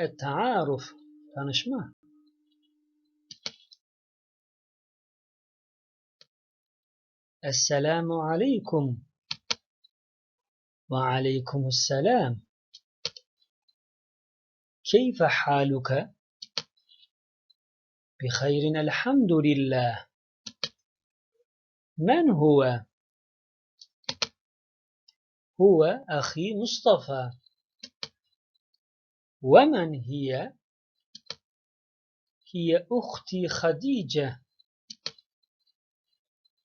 التعارف. tanışma السلام عليكم. وعليكم السلام. كيف حالك؟ بخير الحمد لله. من هو؟ هو أخي مصطفى. ومن هي؟ هي أختي خديجة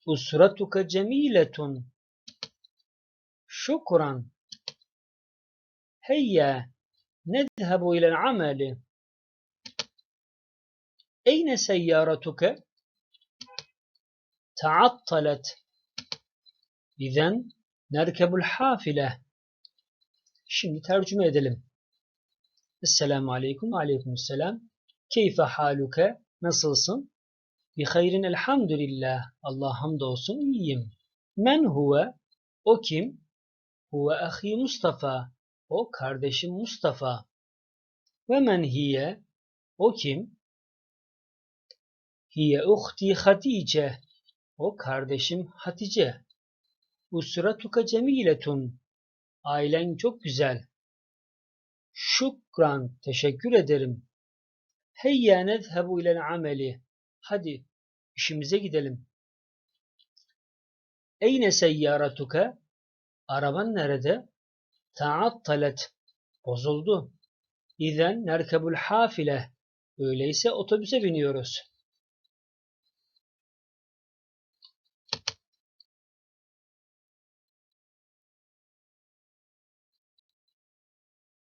أسرتك جميلة شكرا هيا نذهب إلى العمل أين سيارتك؟ تعطلت إذن نركب الحافلة Şimdi tercüme edelim. Esselamu Aleyküm ve Aleykümselam. Keyfe haluke? Nasılsın? Bi hayrin elhamdülillah. Allah hamdolsun iyiyim. Men huve? O kim? Huve ahi Mustafa. O kardeşim Mustafa. Ve men hiye? O kim? Hiye uhti Hatice. O kardeşim Hatice. Usratuka cemiletun. Ailen çok güzel. Şükran. Teşekkür ederim. Heyya nezhebu ilel ameli. Hadi işimize gidelim. Eyne seyyaratuka? Araban nerede? Ta'attalet. Bozuldu. İzen nerkebul hafile. Öyleyse otobüse biniyoruz.